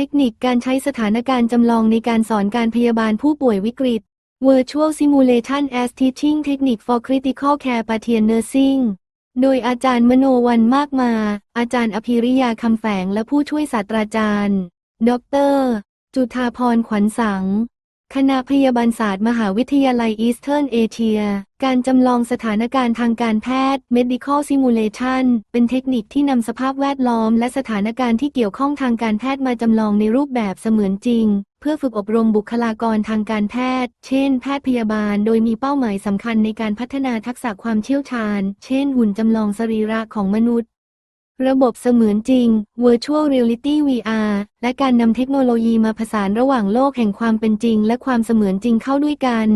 เทคนิคการใช้สถานการณ์จำลองในการสอนการพยาบาลผู้ป่วยวิกฤต Virtual Simulation as Teaching Technique for Critical Care Patient Nursing โดยอาจารย์มโนวันมากมา อาจารย์อภิริยาคำแฝงและผู้ช่วยศาสตราจารย์ ดร จุธาพรขวัญสัง คณะพยาบาลศาสตร์มหาวิทยาลัยอีสเทิร์นเอเชีย การจำลองสถานการณ์ทางการแพทย์ medical simulation เป็นเทคนิคที่นำสภาพแวดล้อม และสถานการณ์ที่เกี่ยวข้องทางการแพทย์มาจำลองในรูปแบบเสมือนจริง เพื่อฝึกอบรมบุคลากรทางการแพทย์ เช่น แพทย์พยาบาล โดยมีเป้าหมายสำคัญในการพัฒนาทักษะความเชี่ยวชาญ เช่น หุ่นจำลองสรีระของมนุษย์ ระบบเสมือนจริง Virtual Reality VR และการนำเทคโนโลยีมาผสานระหว่างโลกแห่งความเป็นจริง และความเสมือนจริงเข้าด้วยกัน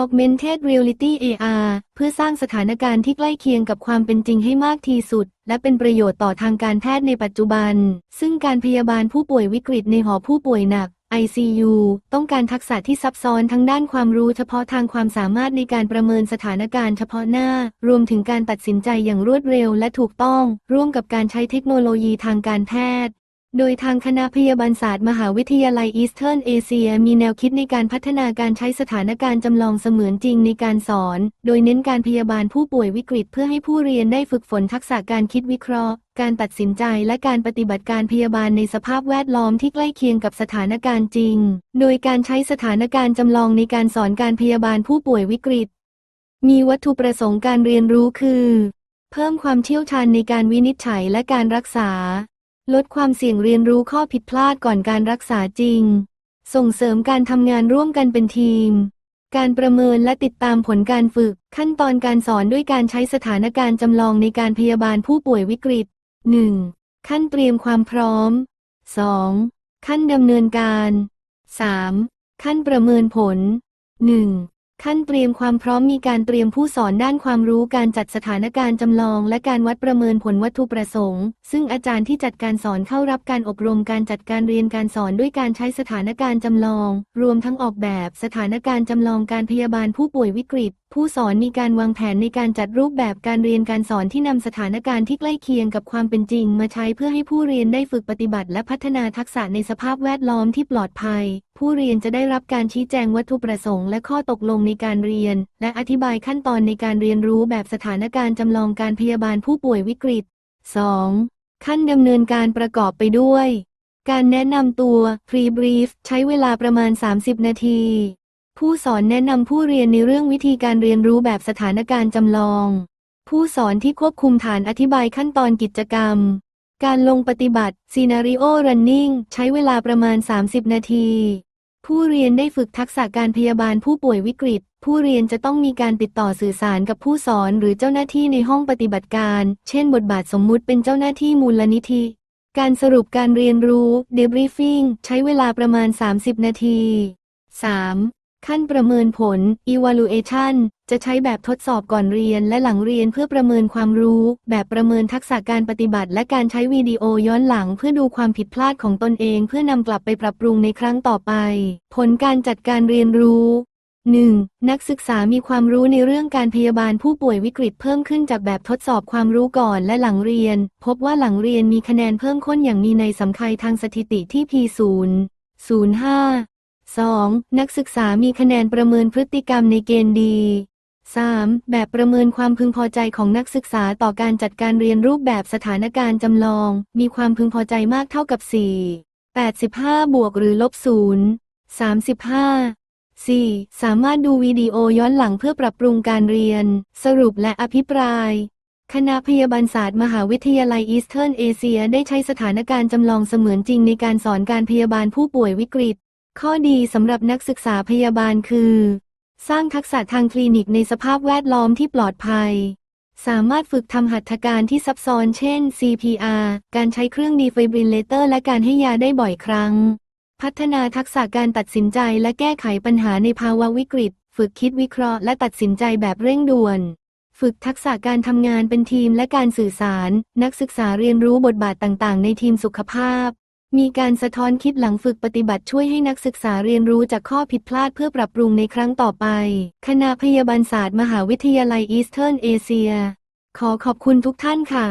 Augmented Reality AR เพื่อสร้างสถานการณ์ที่ใกล้เคียงกับความเป็นจริงให้มากที่สุด และเป็นประโยชน์ต่อทางการแพทย์ในปัจจุบัน ซึ่งการพยาบาลผู้ป่วยวิกฤตในหอผู้ป่วยหนัก ICU ต้องการทักษะที่ซับซ้อนทั้งด้านความรู้เฉพาะทางความสามารถในการประเมินสถานการณ์เฉพาะหน้า รวมถึงการตัดสินใจอย่างรวดเร็วและถูกต้อง ร่วมกับการใช้เทคโนโลยีทางการแพทย์ โดยทางคณะพยาบาลศาสตร์มหาวิทยาลัยอีสเทิร์นเอเชียมีแนวคิดในการพัฒนาการใช้สถานการณ์จำลองเสมือนจริงในการสอน โดยเน้นการพยาบาลผู้ป่วยวิกฤต เพื่อให้ผู้เรียนได้ฝึกฝนทักษะการคิดวิเคราะห์ การตัดสินใจและการปฏิบัติการพยาบาลในสภาพแวดล้อมที่ใกล้เคียงกับสถานการณ์จริง โดยการใช้สถานการณ์จำลองในการสอนการพยาบาลผู้ป่วยวิกฤต มีวัตถุประสงค์การเรียนรู้คือ เพิ่มความเชี่ยวชาญในการวินิจฉัยและการรักษา ลดความเสี่ยงเรียนรู้ข้อผิดพลาดก่อนการรักษาจริง ส่งเสริมการทำงานร่วมกันเป็นทีมการประเมินและติดตามผลการฝึก ขั้นตอนการสอนด้วยการใช้สถานการณ์จำลองในการพยาบาลผู้ป่วยวิกฤต 1. ขั้นเตรียมความพร้อม 2. ขั้นดำเนินการ 3. ขั้นประเมินผล 1. ขั้นเตรียมความพร้อมมีการเตรียมผู้สอนด้านความรู้การจัดสถานการณ์จำลอง และการวัดประเมินผลวัตถุประสงค์ ซึ่งอาจารย์ที่จัดการสอนเข้ารับการอบรมการจัดการเรียนการสอนด้วยการใช้สถานการณ์จำลอง รวมทั้งออกแบบสถานการณ์จำลองการพยาบาลผู้ป่วยวิกฤตผู้สอนมีการวางแผนในการจัดรูปแบบการเรียนการสอนที่นำสถานการณ์ที่ใกล้เคียงกับความเป็นจริง มาใช้เพื่อให้ผู้เรียนได้ฝึกปฏิบัติและพัฒนาทักษะในสภาพแวดล้อมที่ปลอดภัย ผู้เรียนจะได้รับการชี้แจงวัตถุประสงค์และข้อตกลงในการเรียน และอธิบายขั้นตอนในการเรียนรู้แบบสถานการณ์จำลองการพยาบาลผู้ป่วยวิกฤต 2. ขั้นดำเนินการประกอบไปด้วย การแนะนำตัว Pre Brief ใช้เวลาประมาณ 30 นาที ผู้สอนแนะนำผู้เรียนในเรื่องวิธีการเรียนรู้แบบสถานการณ์จำลอง ผู้สอนที่ควบคุมฐานอธิบายขั้นตอนกิจกรรม การลงปฏิบัติ Scenario Running ใช้เวลาประมาณ 30 นาที ผู้เรียนได้ฝึกทักษะการพยาบาลผู้ป่วยวิกฤต ผู้เรียนจะต้องมีการติดต่อสื่อสารกับผู้สอนหรือเจ้าหน้าที่ในห้องปฏิบัติการ เช่น บทบาทสมมุติเป็นเจ้าหน้าที่มูลนิธิ การสรุปการเรียนรู้ Debriefing ใช้เวลาประมาณ 30 นาที 3. ขั้นประเมินผล Evaluation จะใช้แบบทดสอบก่อนเรียนและหลังเรียนเพื่อประเมินความรู้ แบบประเมินทักษะการปฏิบัติ และการใช้วิดีโอย้อนหลังเพื่อดูความผิดพลาดของตนเอง เพื่อนำกลับไปปรับปรุงในครั้งต่อไป ผลการจัดการเรียนรู้ 1. นักศึกษามีความรู้ในเรื่องการพยาบาลผู้ป่วยวิกฤตเพิ่มขึ้นจากแบบทดสอบความรู้ก่อนและหลังเรียน พบว่าหลังเรียนมีคะแนนเพิ่มข้นอย่างมีในสำคัญทางสถิติที่ P0 05 2. นักศึกษามีคะแนนประเมินพฤติกรรมในเกณฑ์ดี 3. แบบประเมินความพึงพอใจของนักศึกษาต่อการจัดการเรียนรูปแบบสถานการณ์จำลอง มีความพึงพอใจมากเท่ากับ 4 85 บวกหรือลบ0 35 4. สามารถดูวิดีโอย้อนหลังเพื่อปรับปรุงการเรียน สรุปและอภิปราย คณะพยาบาลศาสตร์มหาวิทยาลัยอีสเทิร์นเอเชียได้ใช้สถานการณ์จำลองเสมือนจริงในการสอนการพยาบาลผู้ป่วยวิกฤต ข้อดีสำหรับนักศึกษาพยาบาลคือ สร้างทักษะทางคลินิกในสภาพแวดล้อมที่ปลอดภัย สามารถฝึกทำหัตถการที่ซับซ้อนเช่น CPR การใช้เครื่องดีไฟบริลเลเตอร์และการให้ยาได้บ่อยครั้ง พัฒนาทักษะการตัดสินใจและแก้ไขปัญหาในภาวะวิกฤต ฝึกคิดวิเคราะห์และตัดสินใจแบบเร่งด่วน ฝึกทักษะการทำงานเป็นทีมและการสื่อสาร นักศึกษาเรียนรู้บทบาทต่างๆ ในทีมสุขภาพ มีการสะท้อนคิดหลังฝึกปฏิบัติช่วยให้นักศึกษาเรียนรู้จากข้อผิดพลาดเพื่อปรับปรุงในครั้งต่อไป คณะพยาบาลศาสตร์มหาวิทยาลัยอีสเทิร์นเอเชีย ขอขอบคุณทุกท่านค่ะ